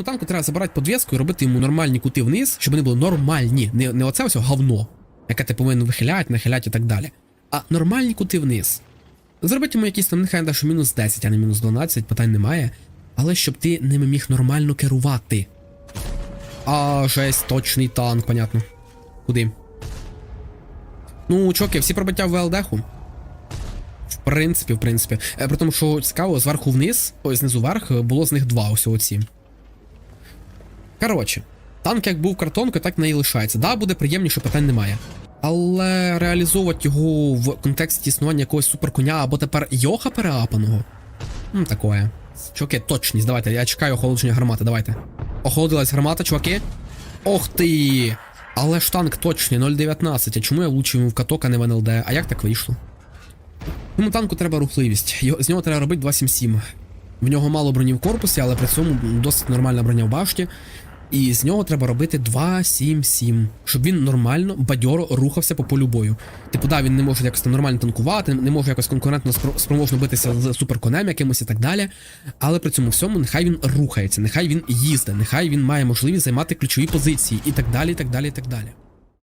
Цьому танку треба забирати подвіску і робити йому нормальні кути вниз, щоб вони були нормальні. Не, не оце ось говно, яке ти повинен вихиляти, нахиляти і так далі. А нормальні кути вниз. Зробити йому якісь там, нехай навіть мінус 10, а не мінус 12, питань немає. Але щоб ти ними міг нормально керувати. А, жесть, точний танк, понятно. Куди? Ну, чоки, всі пробиття в ВЛДху. В принципі, в принципі. Е, При тому, що цікаво, зверху вниз, ой, знизу вверх, е, було з них два ось оці. Коротше, танк як був картонкою, так не і лишається. Да, буде приємніше, питань немає. Але реалізовувати його в контексті існування якогось суперконя або тепер йоха переапаного. Ну, такое. Чуваки, точність, давайте, я чекаю охолодження гармати, давайте. Охолодилась гармата, чуваки. Ох ти! Але ж танк точний, 0.19. А чому я влучив йому в каток, а не в НЛД? А як так вийшло? Тому танку треба рухливість. З нього треба робити 2.7.7. В нього мало броні в корпусі, але при цьому досить нормальна броня в башті. І з нього треба робити 2-7-7, щоб він нормально, бадьоро рухався по полю бою. Типу, да, він не може якось там нормально танкувати, не може якось конкурентно спроможно битися з суперконем якимось і так далі. Але при цьому всьому нехай він рухається, нехай він їздить, нехай він має можливість займати ключові позиції і так далі, і так далі, і так далі.